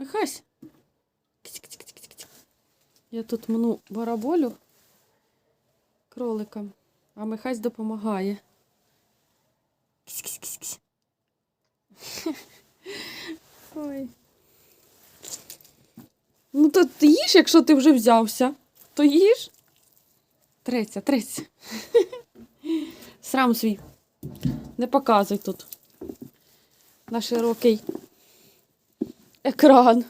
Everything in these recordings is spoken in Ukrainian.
Михась. Я тут мну бараболю кроликам, а Михась допомагає. Ой. Ну то ти їж, якщо ти вже взявся, то їж. Треться, треться. Срам свій. Не показуй тут. На широкий екран.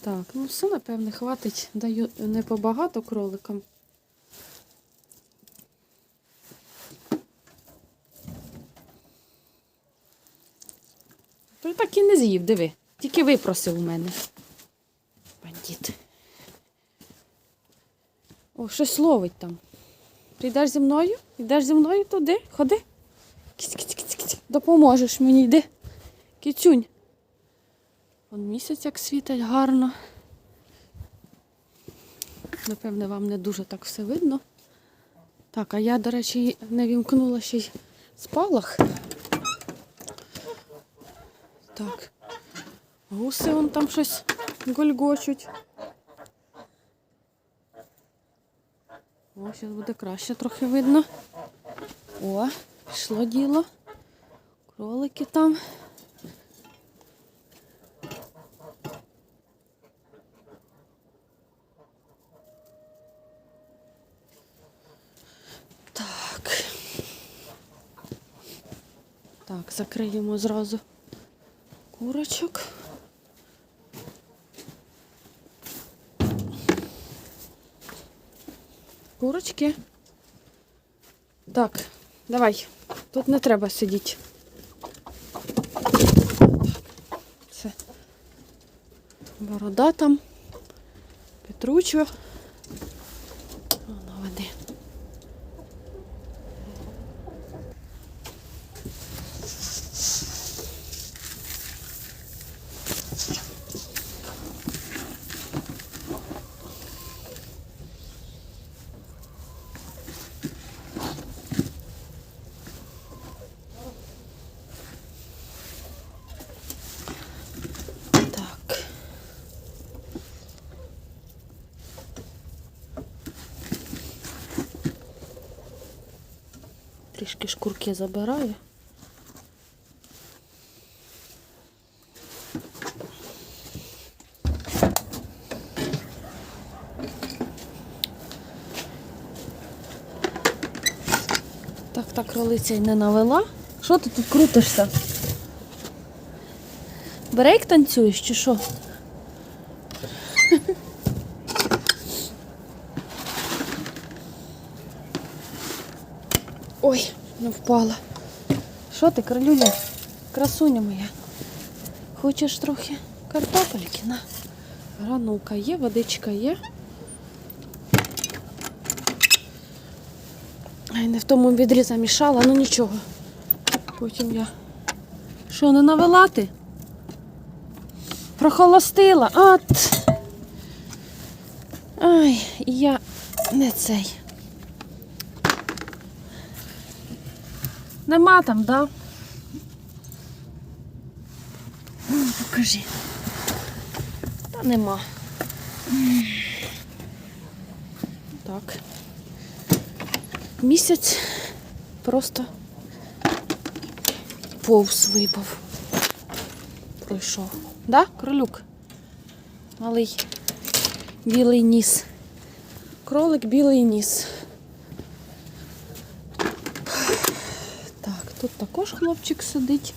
Так, ну все, напевне, хватить. Даю не побагато кроликам. Той так і не з'їв, диви. Тільки випросив у мене. Бандит. О, щось ловить там. Ти йдеш зі мною? Йдеш зі мною туди? Ходи. Допоможеш мені, йди. Кіцюнь. Вон місяць як світить гарно. Напевне, вам не дуже так все видно. Так, а я, до речі, не вімкнула ще й спалах. Так. Гуси вон там щось гольгочуть. О, зараз буде краще трохи видно. О, пішло діло. Кролики там. Так. Так, закриємо зразу курочок. Курочки. Так, давай. Тут не треба сидіти. Це борода там. Петручо. Воно води. Так. Трішки шкурки забираю. Так, так, кролиця й не навела. Що ти тут крутишся? Брейк танцюєш чи що? Не впала. Що ти, кролюля? Красуня моя. Хочеш трохи картопельки? На. Гранулка є, водичка є. Ай, не в тому відрі замішала, ну нічого. Потім я. Що, не навела ти? Прохолостила. От. Ай, я не цей. Нема там, да? Покажи. Та нема. Так. Місяць просто повз випав. Пройшов. Да, кролюк? Малий білий ніс. Кролик білий ніс. Так, тут також хлопчик сидить.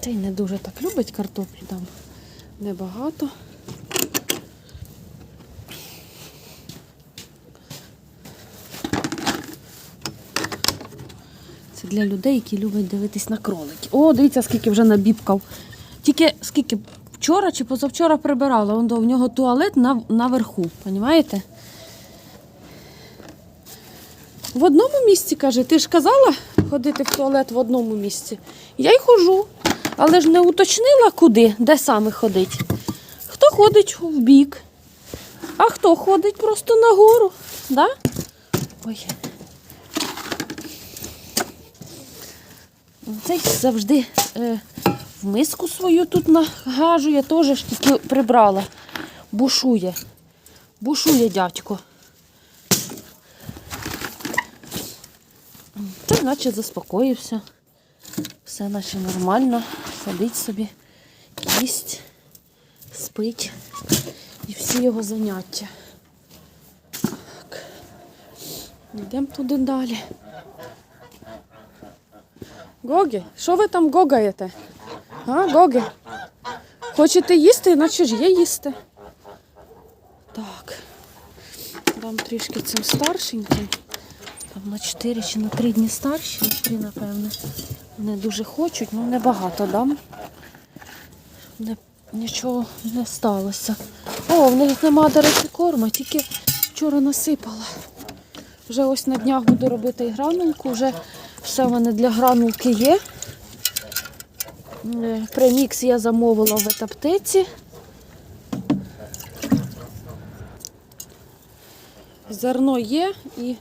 Та й не дуже так любить картоплю там небагато. Це для людей, які люблять дивитись на кроликів. О, дивіться, скільки вже набібкав. Тільки скільки вчора чи позавчора прибирала. В нього туалет на, наверху. Понімаєте? В одному місці, каже, ти ж казала ходити в туалет в одному місці. Я й хожу, але ж не уточнила куди, де саме ходить. Хто ходить в бік, а хто ходить просто нагору. Да? Ой. Цей завжди е, в миску свою тут нагажує, теж прибрала. Бушує. Бушує дядько. Наче заспокоївся. Все наче нормально. Сидить собі, їсть, спить. І всі його заняття. Так. Йдемо туди далі. Гогі, що ви там гогаєте? А, Гогі? Хочете їсти, іначе ж є їсти. Так. Дам трішки цим старшеньким. Там на 4 чи на 3 дні старші, на 3, напевно. Вони дуже хочуть, ну небагато дам. Не, нічого не сталося. О, в них нема, до речі, корма, тільки вчора насипала. Вже ось на днях буду робити і гранулку, вже все в мене для гранулки є. Е, Премікс я замовила в етаптеці. Зерно є і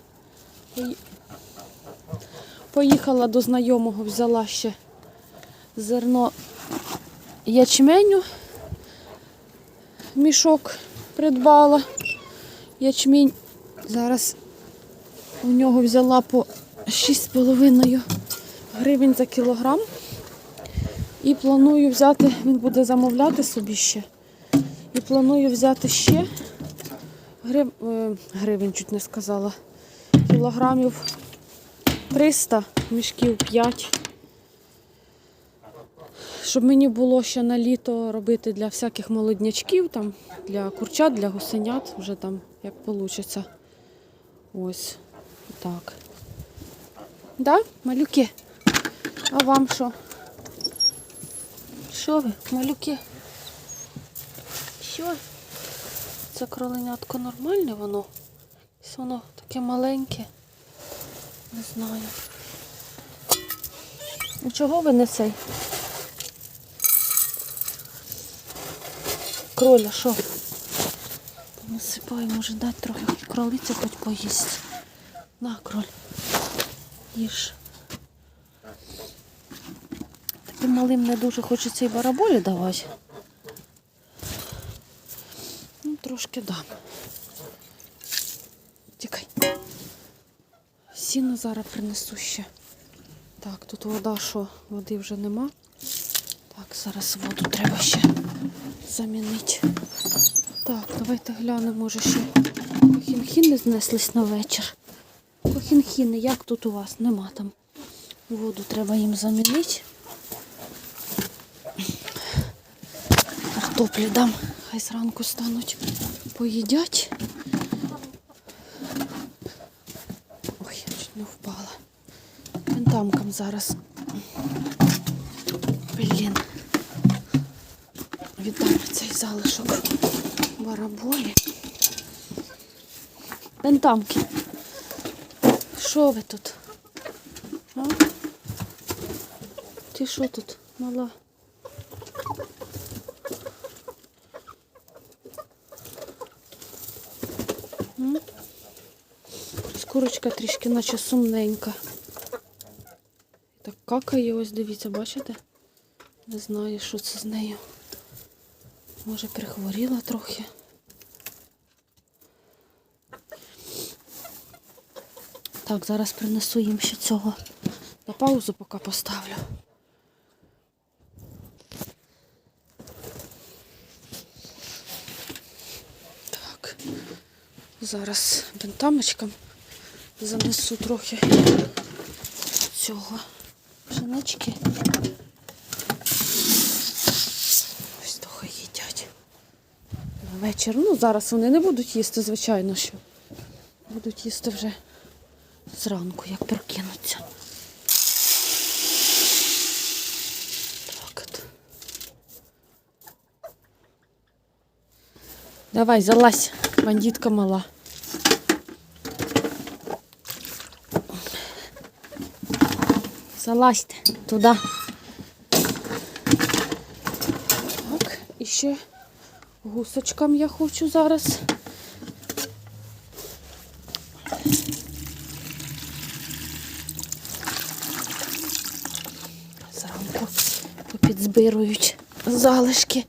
поїхала до знайомого, взяла ще зерно ячменю. Мішок придбала. Ячмінь зараз у нього взяла по 6,5 гривень за кілограм. І планую взяти, він буде замовляти собі ще. І планую взяти ще грив, е, гривень, чуть не сказала, кілограмів 300, мішків 5. Щоб мені було ще на літо робити для всяких молоднячків, там, для курчат, для гусенят, вже там як вийде. Ось так. Да, малюки? А вам що? Що ви, малюки? Що? Це кроленятко нормальне воно? Воно таке маленьке. Не знаю. Ну, Чого ви не цей? Кроля, що? Насипаю, може дати трохи кролиця хоч поїсть. На, кроль. Їж. Таким малим не дуже хочеться і бараболі давати. Ну, трошки дам. Сіно зараз принесу ще. Так, тут вода, що води вже нема. Так, зараз воду треба ще замінити. Так, давайте глянемо, може ще кохінхіни знеслись на вечір. Кохінхіни, як тут у вас? Нема там. Воду треба їм замінити. Картоплі дам, хай зранку стануть, поїдять. Ой, я чуть не впала. Пентамкам зараз. Блін. Віддам цей залишок бараболі. Пентамки. Що ви тут? А? Ти що тут, мала? М? Курочка трішки наче сумненька. Какає, ось дивіться, бачите? Не знаю, що це з нею. Може, прихворіла трохи. Так, зараз принесу їм ще цього. На паузу поки поставлю. Так. Зараз бентамочкам занесу трохи цього пшенички. Ось трохи їдять. На вечір. Ну, зараз вони не будуть їсти, звичайно, що. Будуть їсти вже зранку, як прокинуться. Так от. Давай, залазь, бандитка мала. Залазьте туди. Так, і ще гусочкам я хочу зараз. назбирують залишки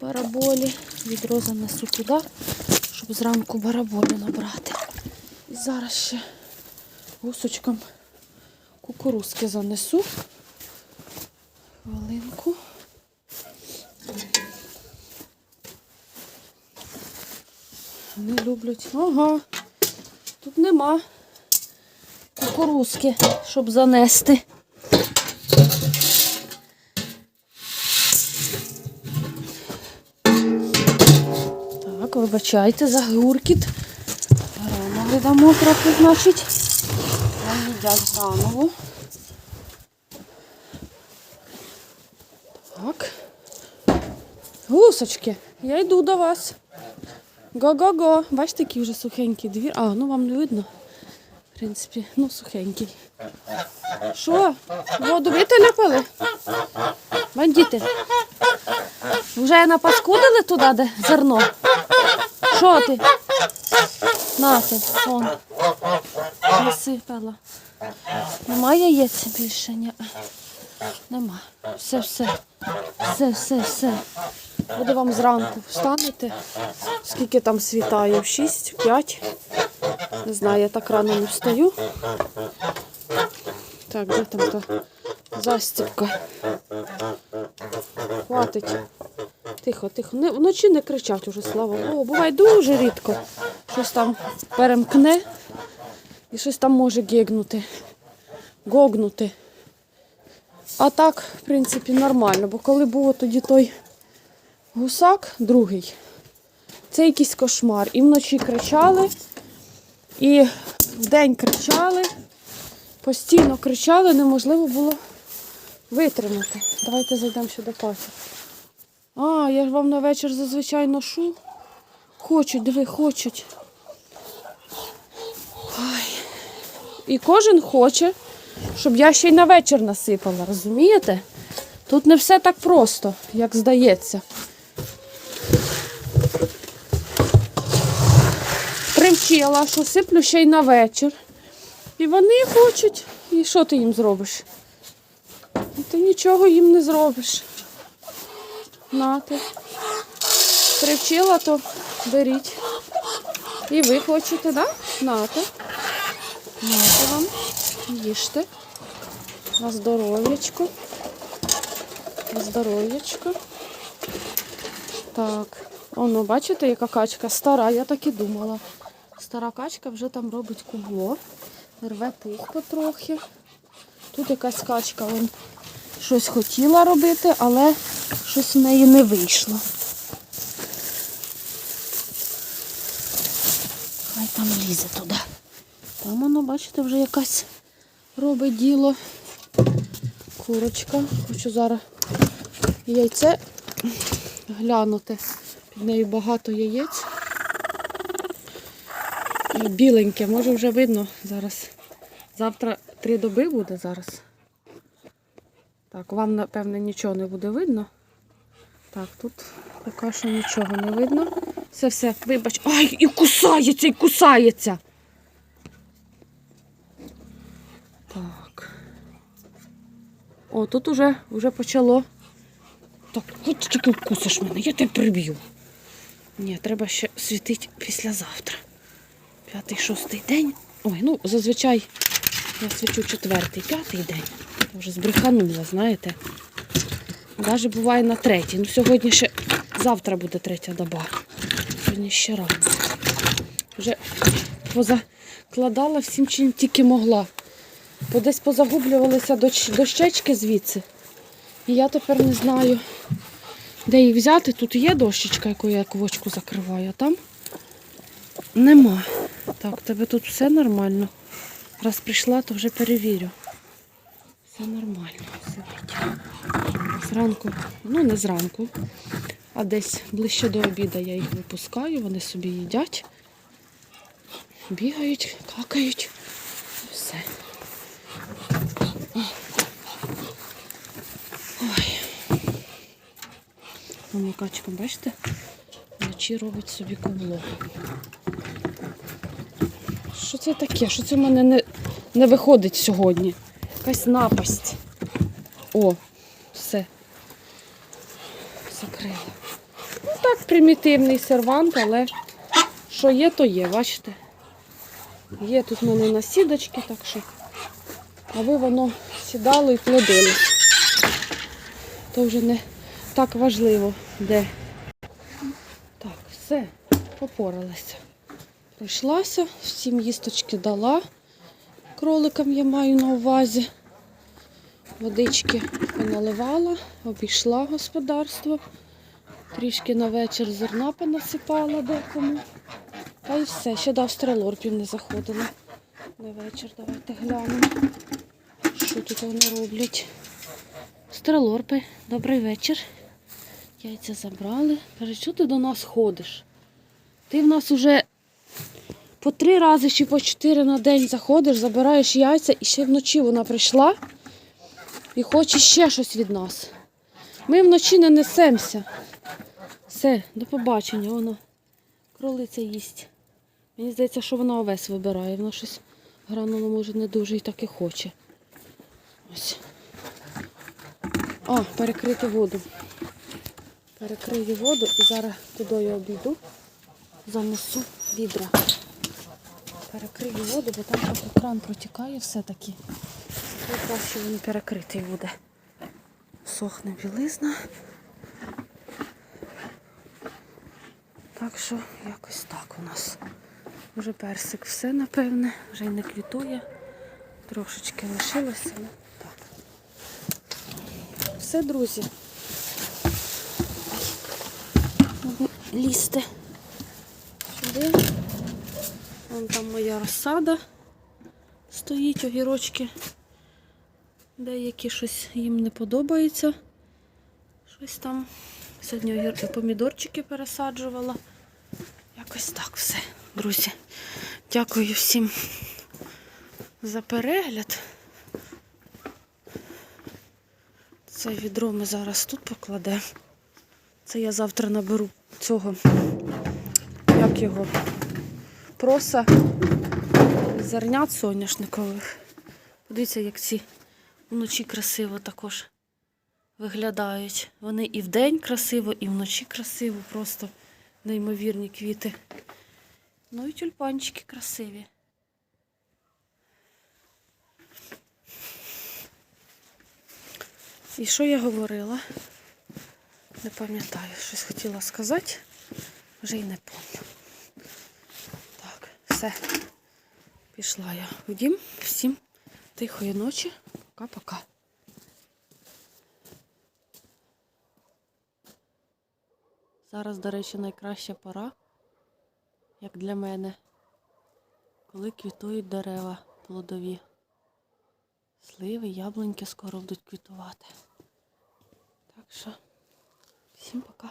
бараболі. Відро занесу туди, щоб зранку бараболі набрати. І зараз ще гусочкам кукурузки занесу. Хвилинку. Вони люблять. Ага. Тут нема кукурузки, щоб занести. Так, вибачайте за гуркіт. Гранові дамо трохи, значить. Нам їдять гранову. Так. Гусочки, я йду до вас. Го-го-го. Бачите, який вже сухенький двір. А, ну вам не видно. В принципі, ну сухенький. Що? Воду вителяпали? Бандити. Вже напаскудили туди, де зерно? Що ти? На ти, вон. Насипала. Нема яєць більше? Ні. Нема. Все, все. Все, все, все. Буду вам зранку встанете. Скільки там світає? В 6, 5. Не знаю, я так рано не встаю. Так, де там та застібка? Хватить. Тихо, тихо. Не, вночі не кричать уже, слава Богу. Буває дуже рідко. Щось там перемкне і щось там може гігнути. Гогнути. А так, в принципі, нормально, бо коли був тоді той гусак, другий, це якийсь кошмар. І вночі кричали, і вдень кричали, постійно кричали, неможливо було витримати. Давайте зайдемо сюди пасі. А, я ж вам на вечір зазвичай ношу. Хочуть, диви, хочуть. Ой. І кожен хоче, щоб я ще й на вечір насипала, розумієте? Тут не все так просто, як здається. Привчила, що сиплю ще й на вечір. І вони хочуть. І що ти їм зробиш? І Ти нічого їм не зробиш. Нате. Привчила, то беріть. І ви хочете, так? Да? Нате. Нате вам. Їжте. На здоров'ячко. На здоров'ячко. Так. Оно, бачите, яка качка стара, я так і думала. Стара качка вже там робить кубло. Рве пух потрохи. Тут якась качка вон, щось хотіла робити, але щось в неї не вийшло. Хай там лізе туди. Там воно, бачите, вже якась робить діло. Курочка. Хочу зараз яйце глянути. Під нею багато яєць. І Біленьке, може вже видно зараз. Завтра три доби буде зараз. Так, вам, напевне, нічого не буде видно. Так, тут поки що нічого не видно. Все, все, вибач. Ай, і кусається, і кусається. Так. О, тут уже, вже почало. Так, от тільки вкусиш мене, я тебе приб'ю. Ні, треба ще світити післязавтра. П'ятий, шостий день. Ой, ну зазвичай я свічу четвертий, п'ятий день. Я вже збреханула, знаєте. Навіть буває на третій. Ну сьогодні ще завтра буде третя доба. Сьогодні ще рано. Вже позакладала всім, чим тільки могла. Бо десь позагублювалися дощечки звідси. І я тепер не знаю, де їх взяти. Тут є дощечка, яку я квочку закриваю, а там нема. Так, тебе тут все нормально. Раз прийшла, то вже перевірю. Все нормально. Зранку, ну не зранку, а десь ближче до обіду я їх випускаю, вони собі їдять, бігають, какають. Все. Ой. Воно качка, бачите? Вночі робить собі кубло. Що це таке? Що це в мене не, не виходить сьогодні? Якась напасть. О, все. закрила. Ну так, примітивний сервант, але що є, то є, бачите? Є тут в мене насідочки, так що, аби воно сідало і плодило. То вже не так важливо, де. Так, все, попоралася. Пройшлася, всім їсточки дала. Кроликам я маю на увазі. Водички поналивала, обійшла господарство. Трішки на вечір зерна понасипала декому. Та й все, ще до австралорпів не заходила. На вечір давайте глянемо, тут вони роблять. Австралорпи, добрий вечір. Яйця забрали. Каже, що ти до нас ходиш? Ти в нас уже по три рази чи по чотири на день заходиш, забираєш яйця і ще вночі вона прийшла і хоче ще щось від нас. Ми вночі не несемося. Все, до побачення, воно. Кролиця їсть. Мені здається, що вона овес вибирає. Вона щось грануло, може, не дуже і так і хоче. Ось. А, перекрити воду. Перекрию воду і зараз туди я обійду, занесу відра. Перекрию воду, бо там кран протікає все-таки. Краще він перекритий буде. Сохне білизна. Так що якось так у нас. Вже персик все, напевне, вже й не квітує. Трошечки лишилося. Все, друзі. Лізти сюди. Вон там моя розсада стоїть, огірочки. Деякі щось їм не подобається. Щось там. Сьогодні огір- помідорчики пересаджувала. Якось так все, друзі. Дякую всім за перегляд. Це відро ми зараз тут покладемо. Це я завтра наберу цього, як його, проса зернят соняшникових. Подивіться, як ці вночі красиво також виглядають. Вони і вдень красиво, і вночі красиво, просто неймовірні квіти. Ну і тюльпанчики красиві. І що я говорила? Не пам'ятаю, щось хотіла сказати, вже й не пам'ятаю. Так, все. Пішла я в дім. Всім тихої ночі. Пока-пока. Зараз, до речі, найкраща пора, як для мене, коли квітують дерева плодові. Сливи, яблуньки скоро будуть квітувати. Так що, всім пока.